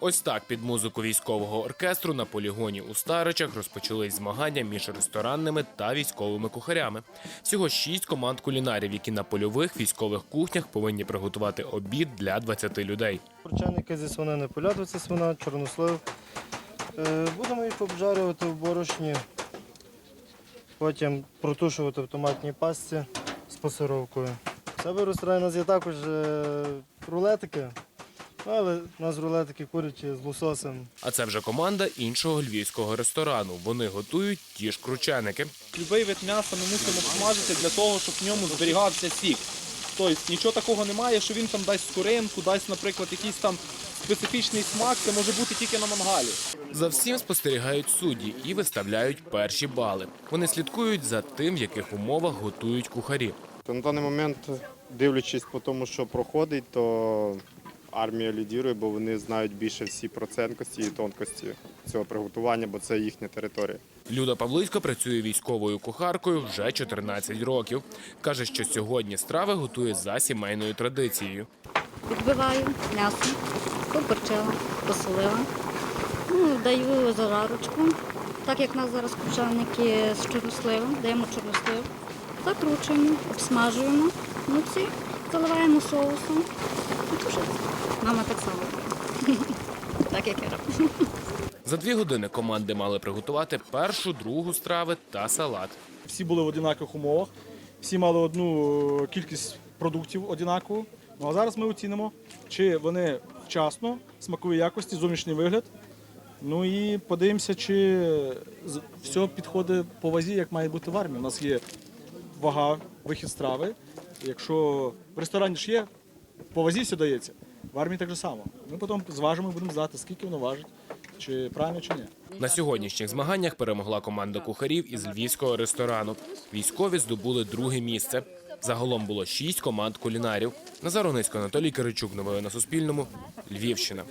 Ось так під музику військового оркестру на полігоні у Старичах розпочались змагання між ресторанними та військовими кухарями. Всього шість команд кулінарів, які на польових військових кухнях повинні приготувати обід для 20 людей. Порчаники зі свинини, полядвиця свина, чорнослив. Е, Будемо їх обжарювати в борошні, потім протушувати в томатній пастці з пасировкою. В себе в ресторані у нас є також е, рулетики, але у нас рулетики курячі з лососем. А це вже команда іншого львівського ресторану. Вони готують ті ж крученики. Любий вид м'яса ми мусимо смажити для того, щоб в ньому зберігався сік. Тобто нічого такого немає, що він там дасть скоринку, дасть, наприклад, якийсь там специфічний смак, це може бути тільки на мангалі. За всім спостерігають судді і виставляють перші бали. Вони слідкують за тим, в яких умовах готують кухарі. То на даний момент, дивлячись по тому, що проходить, то армія лідірує, бо вони знають більше всі процентності і тонкості цього приготування, бо це їхня територія. Люда Павлицько працює військовою кухаркою вже 14 років. Каже, що сьогодні страви готує за сімейною традицією. Відбиваю м'ясо, поперчила, посолила, ну, даю зажарочку. Так як нас зараз копчальники з чорносливом, даємо чорнослив, закручуємо, обсмажуємо, ну ці заливаємо соусом. Мама так само. Так як я роблю. За дві години команди мали приготувати першу, другу страви та салат. всі були в однакових умовах, всі мали одну кількість продуктів однакову. Ну а зараз ми оцінимо, чи вони вчасно, смакової якості, зовнішній вигляд. Ну і подивимося, чи все підходить по вазі, як має бути в армії. У нас є вага, вихід страви. Якщо в ресторані ж є, по вазі все дається. В армії так же само. Ми потім зважимо і будемо знати, скільки воно важить, чи правильно, чи ні. На сьогоднішніх змаганнях перемогла команда кухарів із львівського ресторану. Військові здобули друге місце. Загалом було шість команд кулінарів. Назар Онисько, Анатолій Киричук. Новини на Суспільному. Львівщина.